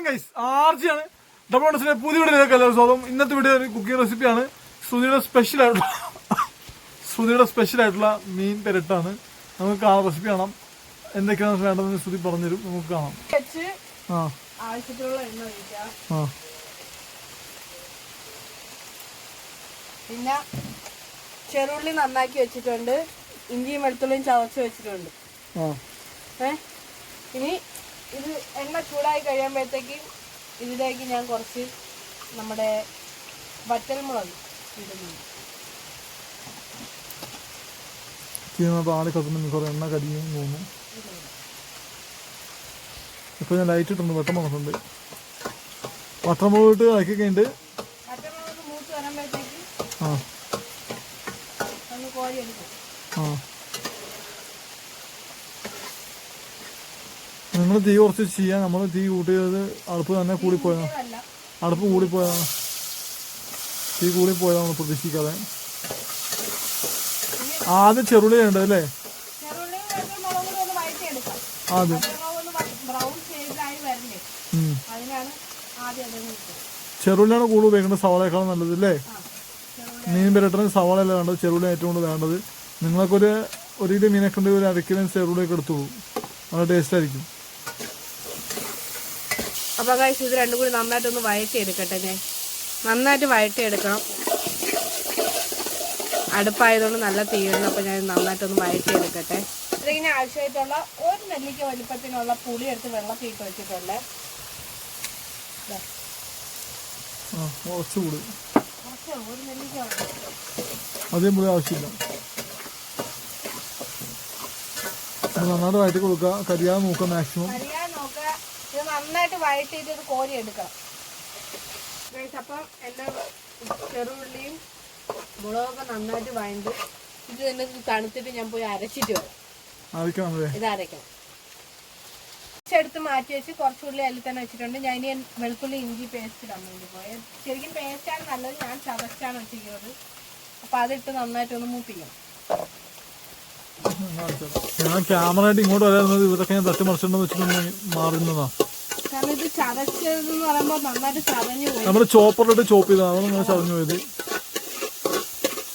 നമസ്കാരം guys ആർജിയാണ് double വൺസിന്റെ പുതിയ വീഡിയോയിലേക്ക് എല്ലാവരും സ്വാഗതം. ഇന്നത്തെ വീഡിയോ ഒരു കുക്കിംഗ് റെസിപ്പിയാണ് ശ്രുതിയുടെ സ്പെഷ്യൽ ആയിട്ടുള്ള ശ്രുതിയുടെ സ്പെഷ്യൽ ആയിട്ടുള്ള മീൻ പെരട്ടാണ്. നമുക്ക് ആ റെസിപ്പി കാണാം. എന്തൊക്കെയാണ് വേണ്ടതെന്ന് ശ്രുതി പറഞ്ഞുതരും. നമുക്ക് കാണാം. ആ. എണ്ണ ഒഴിക്കാം. പിന്നെ ചെറുള്ളി നന്നാക്കി വെച്ചിട്ടുണ്ട്. ഇഞ്ചിയും വെളുത്തുള്ളിയും ചവച്ച് വെച്ചിട്ടുണ്ട്. ഇനി ഇത് എണ്ണ ചൂടായി കഴിയുമ്പോഴത്തേക്കും ഇതിലേക്ക് ഞാൻ കുറച്ച് നമ്മുടെ വറ്റൽമുളക് ഇടുന്നുണ്ട് ചെയ്യുന്നത് ആളി കത്തുന്ന കുറേ എണ്ണ കരിയും തോന്നുന്നു ഇപ്പൊ ഞാൻ ലൈറ്റ് ഇട്ടുണ്ട് വെട്ടം വന്നിട്ടുണ്ട്. വട്ടമുളക് ഇട്ട് ഇളക്കി കഴിഞ്ഞിട്ട് ആ ഒന്ന് കോരി എടുക്കും ആ നിങ്ങൾ തീ കുറച്ച് ചെയ്യാൻ നമ്മൾ തീ കൂട്ടിയത് അടുപ്പ് തന്നെ കൂടിപ്പോയാ അടുപ്പ് കൂടിപ്പോയാ തീ കൂടിപ്പോയതാ നമ്മൾ പ്രതീക്ഷിക്കാതെ. ആദ്യം ചെറുളി ഉണ്ട് അല്ലേ? ആദ്യം. ചെറുള്ളിയാണ് കൂടുതൽ ഉപയോഗിക്കേണ്ടത്. സവാളയേക്കാളും നല്ലത് അല്ലേ? മീൻ ചെറുള്ളി മീൻ അല്ല വേണ്ടത്. ചെറുള്ളി ഏറ്റവും കൂടുതൽ വേണ്ടത്. നിങ്ങളൊക്കെ ഒരു കിലോ മീനൊക്കെ ഉണ്ടെങ്കിൽ ഒരു അരക്കിലും ചെറുള്ളിയൊക്കെ എടുത്തോളൂ നല്ല ടേസ്റ്റ് ആയിരിക്കും. അപ്പൊ കാശ് ഇത് രണ്ടും കൂടി നന്നായിട്ടൊന്ന് വഴറ്റി എടുക്കട്ടെ ഞാൻ. നന്നായിട്ട് വഴറ്റിയെടുക്കണം. അടുപ്പായതുകൊണ്ട് നല്ല തീരുന്നു. അപ്പോൾ ഞാൻ നന്നായിട്ടൊന്ന് വഴറ്റിയെടുക്കട്ടെ. ഇത്രയും ആവശ്യമായിട്ടുള്ള ഒരു നെല്ലിക്ക വലിപ്പത്തിനുള്ള പുളി എടുത്ത് വെള്ളത്തിൽ ഇട്ട് വെച്ചിട്ടുണ്ട്. അധികം പുളി ആവശ്യമില്ല. നന്നായിട്ട് വഴറ്റി കൊടുക്കുക. കരിയാതെ നോക്കുക മാക്സിമം നന്നായിട്ട് വഴറ്റിയിട്ട് ഇത് കോരി എടുക്കണം അപ്പം എല്ലാ ചെറുള്ളിയും മുളകൊക്കെ നന്നായിട്ട് വഴണ്ട്. ഇത് തന്നെ തണുത്തിട്ട് ഞാൻ പോയി അരച്ചിട്ട് വരാം. ഇത് അരയ്ക്കണം. എടുത്ത് മാറ്റി വെച്ച് കുറച്ചുള്ളി അതിൽ തന്നെ വെച്ചിട്ടുണ്ട്. ഞാൻ ഇനി വെളുത്തുള്ളി ഇഞ്ചി പേസ്റ്റ് ഇടാൻ വേണ്ടി പോയത് ശരിക്കും പേസ്റ്റാണ് നല്ലത്. ഞാൻ ചതച്ചാണ് വെച്ചിരിക്കുന്നത്. അപ്പം അതിട്ട് നന്നായിട്ടൊന്ന് മൂപ്പിക്കണം. ഞാൻ ക്യാമറ ആയിട്ട് ഇങ്ങോട്ട് വരാറുന്നത് ഇവരൊക്കെ ഞാൻ തട്ടിമറിച്ചിട്ടുണ്ടെന്ന് വെച്ചിട്ടുണ്ടെങ്കിൽ മാറുന്നതാ. കാരണം ഇത് ചതച്ചതെന്ന് പറയുമ്പോൾ നന്നായിട്ട് ചതഞ്ഞു പോയി. നമ്മൾ ചോപ്പറിലിട്ട് ചോപ്പ് ചെയ്തതാണ് അതാണ് ഇങ്ങനെ ചതഞ്ഞു പോയത്.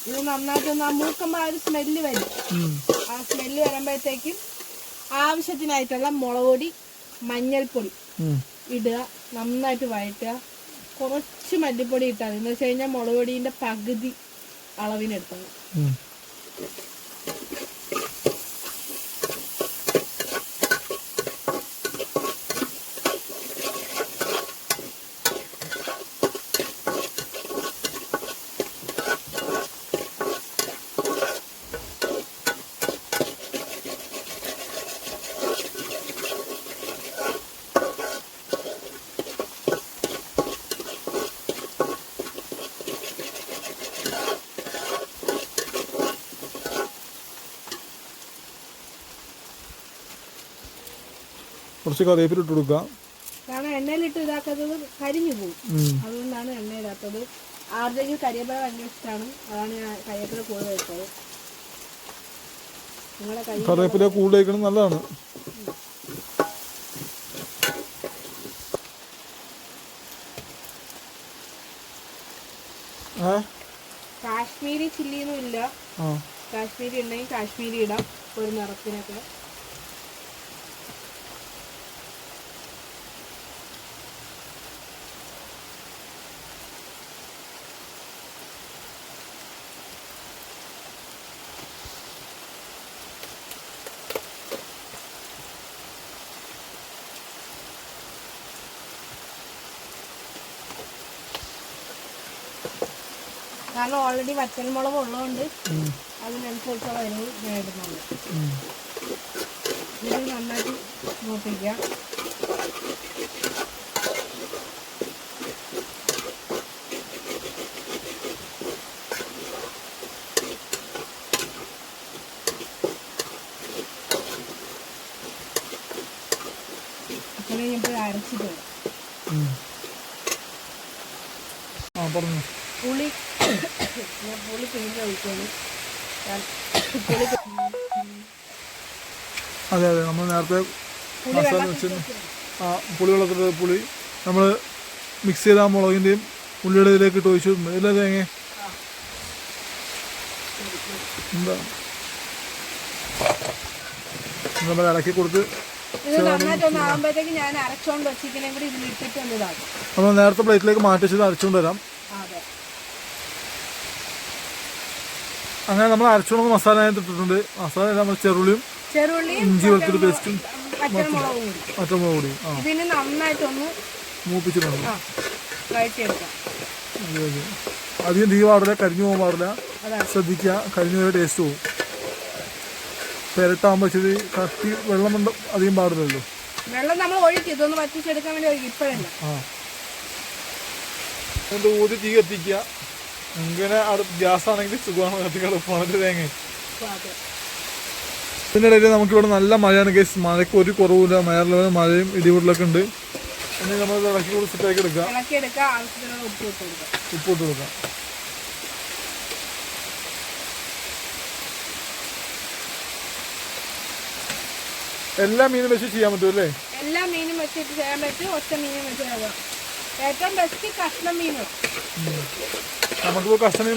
ഇത് ആ മൂക്കുമ്പോൾ ആ ഒരു സ്മെല്ല് വരും. ഉം. ആ സ്മെല്ല് വരുമ്പോഴത്തേക്കും ആവശ്യത്തിനായിട്ടുള്ള മുളക് പൊടി മഞ്ഞൾപ്പൊടി. ഇടുക നന്നായിട്ട് വഴറ്റുക. കുറച്ച് മല്ലിപ്പൊടി ഇട്ടാൽ എന്ന് വെച്ച് കഴിഞ്ഞാൽ മുളക് പൊടിന്റെ പകുതി അളവിനെടുത്തത് കുറച്ച് കറിവേപ്പില ഇട്ട് കൊടുക്കുക. കാരണം എണ്ണയിലിട്ട് ഇതാക്കാത്തത് കരിഞ്ഞു പോകും. അതുകൊണ്ടാണ് എണ്ണയിലാത്തത് ആരുടെയും കരിയേപ്പില ഭയങ്കര ഇഷ്ടമാണ് അതാണ് ഞാൻ കരിയേപ്പില കൂടുതൽ വെച്ചത് കറിവേപ്പില കൂടുതൽ കഴിക്കണം നല്ലതാണ്. കാശ്മീരി ചില്ലിയൊന്നും ഇല്ല. കാശ്മീരി ഉണ്ടെങ്കിൽ കാശ്മീരി ഇടാം. ഒരു നിറത്തിനൊക്കെ. കാരണം ഓൾറെഡി വറ്റൽ മുളക് ഉള്ളതുകൊണ്ട്. അതിനനുസരിച്ചുള്ള ഇടുന്നുണ്ട്. ഉം. ഇത് നന്നായിട്ട് മൂപ്പിക്കാം അരച്ചിട്ട് ആ പറഞ്ഞു. പുളി ഞാൻ പുളി പിഴിഞ്ഞ് പുളി അതെ അതെ നമ്മൾ നേരത്തെ മസാല വെച്ചിരുന്നു. ആ പുളി വെള്ളത്തിന്റെ പുളി നമ്മൾ മിക്സ് ചെയ്ത ആ മുളകിന്റെയും ഉള്ളിയുടെ ഇതിലേക്ക് ഇട്ട് ഒഴിച്ചു ഇല്ല തേങ്ങ എന്താ? നമ്മൾ ഇളക്കി കൊടുത്ത് നമ്മൾ നേരത്തെ പ്ലേറ്റിലേക്ക് മാറ്റി വെച്ചത് അരച്ചുകൊണ്ട് വരാം അതെ അങ്ങനെ നമ്മൾ അരച്ചുകൊണ്ട് മസാല ഇട്ടിട്ടുണ്ട്. മസാല നമ്മൾ ചെറുള്ളിയും ഇഞ്ചി വെളുത്തുള്ളി പേസ്റ്റും പച്ചമുളകും കൂടി. നന്നായിട്ടൊന്ന് മൂപ്പിച്ചിട്ടുണ്ട്. അധികം തീ പാടില്ല കരിഞ്ഞു പോകാൻ പാടില്ല. ശ്രദ്ധിക്കുക കരിഞ്ഞു പോയ ടേസ്റ്റ് പോകും പെരട്ടാകുമ്പോൾ ഇച്ചിരി കട്ടി വെള്ളം കൊണ്ട് അധികം പാടില്ലല്ലോ. വെള്ളം നമ്മൾ ഒഴിക്കും ഇതൊന്ന് വറ്റിച്ചെടുക്കാൻ വേണ്ടി ഇപ്പോഴല്ല. ഊതി തീ കത്തിക്കുക. ഇങ്ങനെ ഗ്യാസ് ആണെങ്കിൽ സുഖമാണ്. കത്തിക്കാൻ എളുപ്പമാണ് തേങ്ങ. ഇതിനിടയിൽ ഇതിന്റെ ഇടയിൽ നമുക്കിവിടെ നല്ല മഴയാണ് കേസ് മഴയ്ക്ക് ഒരു കുറവില്ല മഴ മഴയും ഇടിപൊടലൊക്കെ ഉണ്ട്. ഇനി നമ്മൾ ഇളക്കി കൂടി സെറ്റാക്കി എടുക്കാം ഇളക്കിയെടുക്കുക ആവശ്യത്തിനുള്ള ഉപ്പ് ഇട്ട് കൊടുക്കുക. ഉപ്പ് ഇട്ട് കൊടുക്കാം എല്ലാ മീനും വെച്ച് ചെയ്യാൻ പറ്റും അല്ലേ? എല്ലാ മീനും വെച്ചിട്ട് ചെയ്യാൻ പറ്റും. ഒറ്റ മീനും വെച്ച് ഏറ്റവും ബെസ്റ്റ് കഷ്ണം മീൻ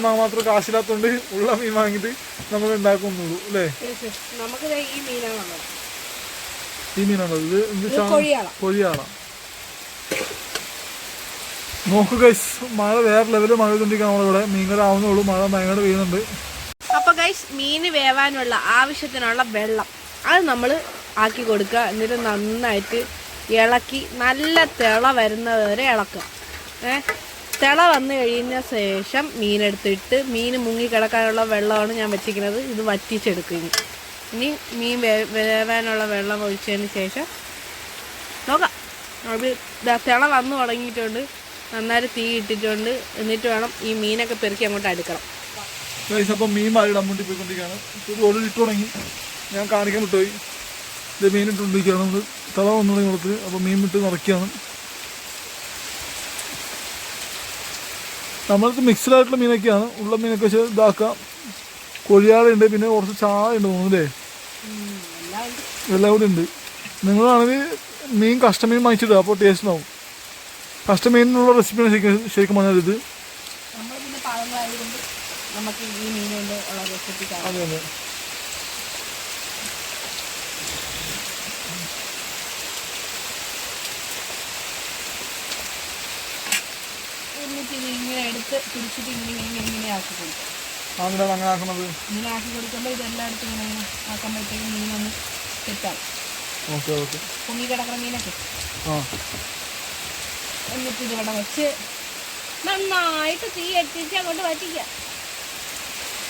വാങ്ങാൻ മാത്രം കാശില്ലാത്തോണ്ട് ഉള്ള മീൻ വാങ്ങിയിട്ട് നമ്മൾ ഉണ്ടാക്കുന്നുള്ളൂ അല്ലേ? നമുക്ക് ഈ മീനാണ് ഈ മീനാണോ ഇത് കൊഴിയാള. നോക്ക് ഗൈസ് മഴ വേറെ ലെവലിൽ മഴ കൊണ്ടിരിക്കാൻ നമ്മളിവിടെ. മീൻകട ആവുന്നുള്ളൂ മഴ ഭയങ്കര പെയ്യുന്നുണ്ട്. അപ്പൊ ഗൈസ് മീൻ വേവാനുള്ള ആവശ്യത്തിനുള്ള വെള്ളം. അത് നമ്മൾ ആക്കി കൊടുക്കുക. എന്നിട്ട് നന്നായിട്ട് ഇളക്കി നല്ല തിള വരുന്നത് വരെ ഇളക്കുക ഏ തിള വന്നു കഴിഞ്ഞ ശേഷം മീനെടുത്തിട്ട് മീൻ മുങ്ങി കിടക്കാനുള്ള വെള്ളമാണ് ഞാൻ വെച്ചിരിക്കുന്നത്. ഇത് വറ്റിച്ചെടുക്കും ഇനി. മീൻ വേവാനുള്ള വെള്ളം ഒഴിച്ചതിന് ശേഷം നോക്കാം. അത് തിള വന്നു തുടങ്ങിയിട്ടുണ്ട്. നന്നായിട്ട് തീ ഇട്ടിട്ടുണ്ട്. എന്നിട്ട് വേണം ഈ മീനൊക്കെ പെറുക്കി അങ്ങോട്ട് അടുക്കണം. അപ്പം മീൻ മഴ ഇടാൻ വേണ്ടി പോയിക്കൊണ്ടിരിക്കുകയാണ്. ഓൾറെഡി ഇട്ട് തുടങ്ങി. ഞാൻ കാണിക്കാൻ വിട്ടുപോയി. ഇത് മീൻ ഇട്ടുകൊണ്ടിരിക്കുകയാണ് നമ്മൾ തള വന്നു തുടങ്ങി കൊടുത്ത് അപ്പോൾ മീൻ വിട്ട് നിറയ്ക്കുകയാണ്. നമ്മൾക്ക് മിക്സ്ഡ് ആയിട്ടുള്ള മീനൊക്കെയാണ്. ഉള്ള മീനൊക്കെ വെച്ച് ഇതാക്കാം. കൊഴിയാളുണ്ട്. പിന്നെ കുറച്ച് ചായ ഉണ്ട് തോന്നുന്നു അല്ലേ? എല്ലാം കൂടി ഉണ്ട്. നിങ്ങളാണെങ്കിൽ മീൻ കഷ്ടമീൻ വാങ്ങിച്ചിടുക. അപ്പോൾ ടേസ്റ്റ് ഉണ്ടാവും. കഷ്ടമീനിനുള്ള റെസിപ്പിയാണ് ശരിക്കും ശരിക്കും പറഞ്ഞാൽ ഇത്. അതെ പിന്നെ പാവങ്ങളായതുകൊണ്ട് നമുക്ക് ഈ മീൻ കൊണ്ട് ഉള്ള റെസിപ്പി കാണാം അതെ അതെ ഇത് ഇങ്ങനെ എടുത്ത് തിരിച്ചിട്ട് ഇങ്ങനെ ഇങ്ങനെ ഇങ്ങനെ ഇങ്ങനെ ആക്കി കൊടുക്കും. അങ്ങനെയാണ് അങ്ങനെ ആക്കുന്നത് ഇങ്ങനെ ആക്കി കൊടുക്കുമ്പോൾ ഇതെല്ലായിടത്തും ഇങ്ങനെ ഇങ്ങനെ ആക്കുമ്പോഴത്തേക്കും മീനൊന്ന് സെറ്റാവും ഓക്കെ ഓക്കെ. പൊങ്ങി കിടക്കുന്ന മീനൊക്കെ. ആ. എന്നിട്ട് ഇതിവിടെ വെച്ച് നന്നായിട്ട് തീ എത്തിച്ച് അങ്ങോട്ട് വറ്റിക്കുക.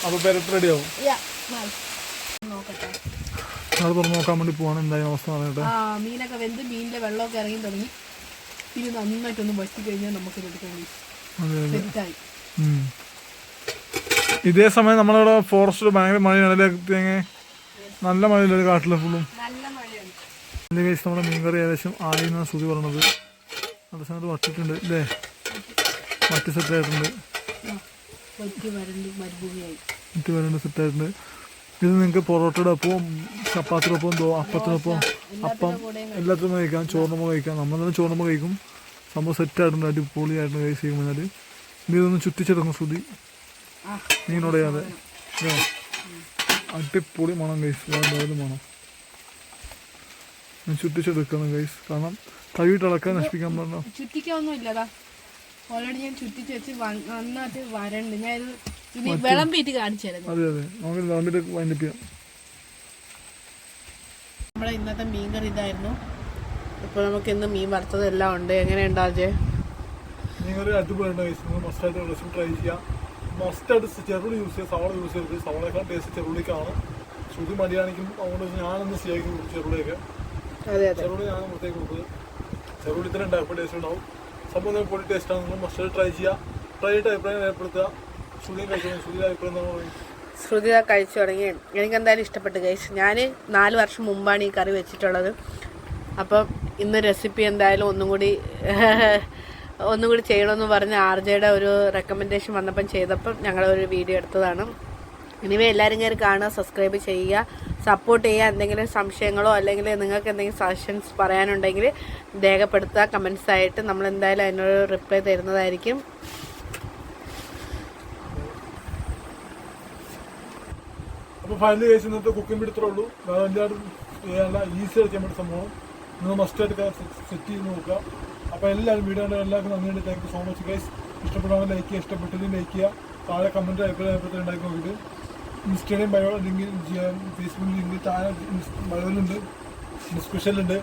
അപ്പോൾ പെരട്ട് റെഡിയാവും. നോക്കട്ടെ. അത് തുറന്ന് നോക്കാൻ വേണ്ടി പോവാണ്. എന്തായാലും അവസ്ഥ പറയട്ടെ ആ മീനൊക്കെ വെന്ത് മീനിന്റെ വെള്ളമൊക്കെ ഇറങ്ങി തുടങ്ങി. ഇത് നന്നായിട്ടൊന്ന് വറ്റി കഴിഞ്ഞാൽ നമുക്ക് എടുക്കാൻ ഇതേ സമയം നമ്മളിവിടെ ഫോറസ്റ്റ് ഭയങ്കര മഴ തേങ്ങ നല്ല മഴയില്ല കാട്ടിലെ ഫുള്ളും നല്ല കേസ് നമ്മുടെ മീൻകറി ഏകദേശം ആയി എന്നാണ് ശ്രുതി പറഞ്ഞത്. അതേ സമയത്ത് വട്ടിട്ടുണ്ട് അല്ലേ വട്ടി സെറ്റായിട്ടുണ്ട് വരണ്ട് സെറ്റായിട്ടുണ്ട് ഇത് നിങ്ങൾക്ക് പൊറോട്ടയുടെ ഒപ്പം ചപ്പാത്തിനൊപ്പം അപ്പത്തിനൊപ്പം അപ്പം എല്ലാത്തിനും കഴിക്കാം. ചോറിനൊപ്പം കഴിക്കാം. നമ്മൾ തന്നെ ചോറിനൊപ്പം കഴിക്കും. സംഭവം സെറ്റായിട്ടുണ്ട് അടിപൊളിയായിട്ടുണ്ട് കൈസ് ചെയ്യുമ്പോൾ ഞാൻ ഇനി ഇതൊന്ന് ചുറ്റിച്ചെടുക്കുന്ന ശ്രുതി. അല്ലേ അടിപൊളി മണം കൈസ് വേണ്ടത് മണം. ഞാൻ ചുറ്റിച്ചെടുക്കണം കൈസ് കാരണം തവിട്ട് ഇളക്കാൻ നശിപ്പിക്കാൻ പറഞ്ഞു ചുറ്റിക്കൊന്നും ഇല്ലതാ ഓൾറെഡി ഞാൻ ചുറ്റിച്ച് വെച്ച് നന്നായിട്ട് വരണ്ട്. ഞാൻ ഇത് ഇനി വിളമ്പിയിട്ട് കാണിച്ചു തരുന്നു അതെ അതെ. നമുക്ക് വിളമ്പിട്ട് വൈൻഡപ്പ് ചെയ്യാം. നമ്മുടെ ഇന്നത്തെ മീൻകറി ഇതായിരുന്നു. ഇപ്പോൾ നമുക്ക് ഇന്ന് മീൻ വറുത്തത് എല്ലാം ഉണ്ട്. എങ്ങനെയുണ്ട് അജയ് നിങ്ങൾ നിങ്ങൾ മസ്റ്റായിട്ട് റെസിപ്പി ട്രൈ ചെയ്യാം. മസ്റ്റായിട്ട് ചെറുള്ളി യൂസ് ചെയ്യുക സവാള യൂസ് ചെയ്തത് സവാളയേക്കാൾ ടേസ്റ്റ് ചെറുള്ളിക്കാണ്. ശ്രുതി മടിയാണെങ്കിലും അതുകൊണ്ട് ഞാനൊന്ന് ശരിയാക്കി കൊടുക്കും ചെറുള്ളിയൊക്കെ. ചെറുള്ളി ഞാൻ വൃത്തിയാക്കി കൊടുത്തത് ചെറുള്ളി തന്നെ ഉണ്ടായപ്പോൾ ടേസ്റ്റ് ഉണ്ടാവും. സംഭവം നല്ല പൊടി ടേസ്റ്റാണ് നിങ്ങൾ മസ്റ്റായിട്ട് ട്രൈ ചെയ്യുക ട്രൈ ചെയ്തിട്ട് അഭിപ്രായം രേഖപ്പെടുത്തുക. ശ്രുതിയും കഴിക്കണം ശ്രുതി അഭിപ്രായം എന്താണെന്ന് പറയും ശ്രുതി കഴിച്ചു തുടങ്ങി. എനിക്ക് എന്തായാലും ഇഷ്ടപ്പെട്ടു കഴിച്ചു ഞാൻ നാല് വർഷം മുമ്പാണ് ഈ കറി വെച്ചിട്ടുള്ളത്. അപ്പം ഇന്ന് റെസിപ്പി എന്തായാലും ഒന്നും കൂടി ഒന്നും കൂടി ചെയ്യണമെന്ന് പറഞ്ഞ് ആർ ജെയുടെ ഒരു റെക്കമെൻഡേഷൻ വന്നപ്പം ചെയ്തപ്പം ഞങ്ങളൊരു വീഡിയോ എടുത്തതാണ്. ഇനിവേ എല്ലാവരും കയറി കാണുക സബ്സ്ക്രൈബ് ചെയ്യുക സപ്പോർട്ട് ചെയ്യുക എന്തെങ്കിലും സംശയങ്ങളോ അല്ലെങ്കിൽ നിങ്ങൾക്ക് എന്തെങ്കിലും സജഷൻസ് പറയാനുണ്ടെങ്കിൽ രേഖപ്പെടുത്തുക കമൻസ് ആയിട്ട് നമ്മൾ എന്തായാലും അതിനൊരു റിപ്ലൈ തരുന്നതായിരിക്കും. അപ്പോൾ ഫൈനലി കേസ് ഇന്നത്തെ കുക്കിംഗ് ഇത്രേ ഉള്ളൂ. ഈസി ആയിട്ട് സംഭവം. നിങ്ങൾ മസ്റ്റായിട്ട് സെറ്റ് ചെയ്ത് നോക്കുക. അപ്പോൾ എല്ലാവരും വീഡിയോ കണ്ട എല്ലാവർക്കും നന്ദിയുണ്ട് thank you so much guys ഇഷ്ടപ്പെടുവാണെങ്കിൽ ലൈക്ക് ചെയ്യുക ഇഷ്ടപ്പെട്ടെങ്കിൽ ലൈക്ക് ചെയ്യുക. താഴെ കമന്റ് അഭിപ്രായം അഭിപ്രായം ഉണ്ടാക്കി നോക്കിയിട്ട് ഇൻസ്റ്റയിലും ബയോ ലിങ്കിൽ ഫേസ്ബുക്കിൽ ലിങ്ക് താഴെ ബയോയിലുണ്ട് ഡിസ്ക്രിപ്ഷനിലുണ്ട്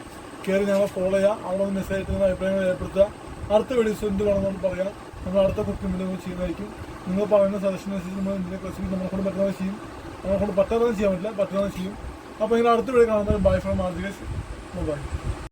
കയറി ഞങ്ങളെ ഫോളോ ചെയ്യുക. അവിടെ നിന്ന് മെസ്സേജ് അയക്കുന്ന അഭിപ്രായങ്ങൾ ഏർപ്പെടുത്തുക അടുത്ത വീഡിയോസ് എന്ത് വേണമെന്ന് പറയാം. നമ്മൾ അടുത്ത കുക്കിംഗ് വീഡിയോ ചെയ്യുന്നതായിരിക്കും. നിങ്ങൾ പറയുന്ന സജഷൻ അനുസരിച്ച് നമ്മൾ എന്തെങ്കിലും റെസിപ്പി നമ്മളെ കൊണ്ട് പറ്റുന്നത് ചെയ്യും. നമ്മളെ കൊണ്ട് പറ്റാതെ ചെയ്യാൻ പറ്റില്ല. പറ്റുന്നത് ചെയ്യും. അപ്പോൾ ഇങ്ങനെ അടുത്ത വീഡിയോ കാണുന്നത് ബൈ ഫ്രം മാർജികസ് ബൈ